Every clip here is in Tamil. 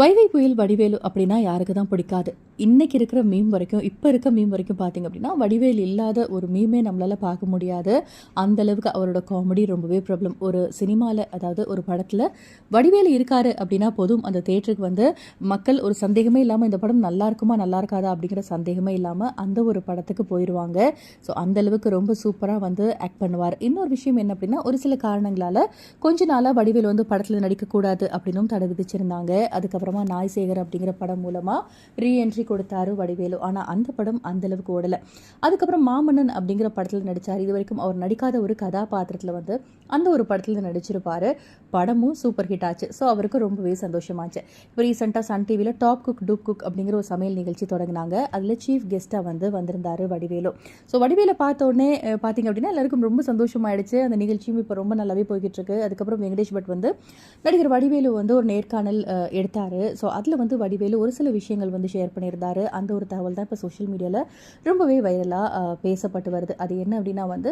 வைகை புயல் வடிவேலு அப்படின்னா யாருக்கு தான் பிடிக்காது. இன்றைக்கி இருக்கிற மீம் வரைக்கும் இப்போ இருக்க மீம் வரைக்கும் பார்த்தீங்க அப்படின்னா வடிவேல் இல்லாத ஒரு மீமே நம்மளால் பார்க்க முடியாது. அந்தளவுக்கு அவரோட காமெடி ரொம்பவே ப்ராப்ளம் ஒரு சினிமாவில் அதாவது ஒரு படத்தில் வடிவேல் இருக்காரு அப்படின்னா போதும். அந்த தேட்டருக்கு வந்து மக்கள் ஒரு சந்தேகமே இல்லாமல் இந்த படம் நல்லா இருக்குமா நல்லா இருக்காதா அப்படிங்கிற சந்தேகமே இல்லாமல் அந்த ஒரு படத்துக்கு போயிடுவாங்க ஸோ அந்த அளவுக்கு ரொம்ப சூப்பராக வந்து ஆக்ட் பண்ணுவார். இன்னொரு விஷயம் என்ன அப்படின்னா ஒரு சில காரணங்களால் கொஞ்ச நாளாக வடிவேல் வந்து படத்தில் நடிக்கக்கூடாது அப்படின்னும் தடை விதிச்சிருந்தாங்க. அதுக்கப்புறமா நாய் சேகர் அப்படிங்கிற படம் மூலமாக ரீஎன்ட்ரி கொடுத்தாரு வடிவேலு. ஆனால் அந்த படம் அந்த அளவுக்கு ஓடலை. அதுக்கப்புறம் மாமன்னன் அப்படிங்கிற படத்தில் நடித்தார் இது வரைக்கும் அவர் நடிக்காத ஒரு கதாபாத்திரத்தில் வந்து அந்த ஒரு படத்தில் நடிச்சிருப்பார். படமும் சூப்பர் ஹிட் ஆச்சு. ஸோ அவருக்கு ரொம்பவே சந்தோஷமாச்சு. இப்போ ரீசெண்டாக சன் டிவியில் டாப் குக் டூப் குக் அப்படிங்கிற ஒரு சமையல் நிகழ்ச்சி தொடங்கினாங்க. அதில் சீஃப் கெஸ்ட்டாக வந்து வந்திருந்தாரு வடிவேலு. ஸோ வடிவேலை பார்த்த உடனே பார்த்தீங்க அப்படின்னா எல்லாருக்கும் ரொம்ப சந்தோஷமாயிடுச்சு. அந்த நிகழ்ச்சியும் இப்போ ரொம்ப நல்லாவே போய்கிட்டு இருக்கு அதுக்கப்புறம் வெங்கடேஷ் பட் வந்து நடிகர் வடிவேலு வந்து ஒரு நேர்காணல் எடுத்தார். ஸோ அதில் வந்து வடிவேலு ஒரு சில விஷயங்கள் வந்து ஷேர் பண்ணியிருந்தார். அந்த ஒரு தகவல் தான் இப்போ சோஷியல் மீடியாவில் ரொம்பவே வைரலாக பேசப்பட்டு வருது. அது என்ன அப்படின்னா வந்து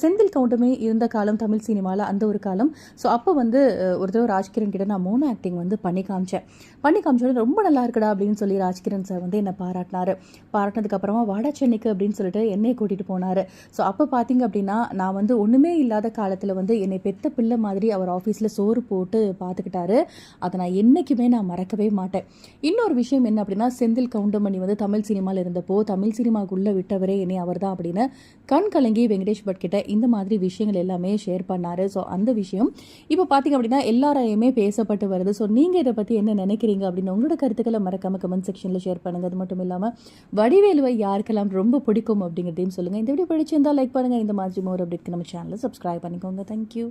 செந்தில் கவுண்டமே இருந்த காலம் தமிழ் சினிமாவில் அந்த ஒரு காலம். ஸோ அப்போ வந்து ஒரு தடவை ராஜ்கிரண் கிட்ட நான் மோனோ ஆக்டிங் வந்து பண்ணி காமிச்சேன். பண்ணி காமிச்சோட ரொம்ப நல்லா இருக்குடா அப்படின்னு சொல்லி ராஜ்கிரண் சார் வந்து என்னை பாராட்டினாரு. பாராட்டினதுக்கப்புறமா வாடா சென்னைக்கு அப்படின்னு சொல்லிட்டு என்னை கூட்டிகிட்டு போனார். ஸோ அப்போ பார்த்தீங்க அப்படின்னா நான் வந்து ஒன்றுமே இல்லாத காலத்தில் வந்து என்னை பெத்த பிள்ளை மாதிரி அவர் ஆஃபீஸில் சோறு போட்டு பார்த்துக்கிட்டாரு அதை நான் என்றைக்குமே நான் மறக்கவே மாட்டேன். இன்னொரு விஷயம் என்ன அப்படின்னா செந்தில் கவுண்டமணி வந்து தமிழ் சினிமாவில் இருந்தப்போ தமிழ் சினிமாவுக்குள்ளே விட்டவரே என்னை அவர் தான் அப்படின்னு கண் கலங்கி வெங்கடேஷ் பட் கிட்ட இந்த மாதிரி விஷயங்கள் எல்லாமே ஷேர் பண்ணார். ஸோ அந்த விஷயம் இப்போ பார்த்தீங்க அப்படின்னா எல்லாரையுமே பேசப்பட்டு வருது. ஸோ நீங்கள் இதை பற்றி என்ன நினைக்கிறீங்க அப்படின்னு உங்களோட கருத்துக்களை மறக்காமல் கமெண்ட் செக்ஷனில் ஷேர் பண்ணுங்க. அது மட்டும் இல்லாமல் வடிவேலுவை யாருக்கெல்லாம் ரொம்ப பிடிக்கும் அப்படிங்கிறதையும் சொல்லுங்கள் இந்த வீடியோ படிச்சிருந்தால் லைக் பண்ணுங்கள் இந்த மாதிரி மோர் அப்படிக்கு நம்ம சேனலை சப்ஸ்கிரைப் பண்ணிக்கோங்க. தேங்க்யூ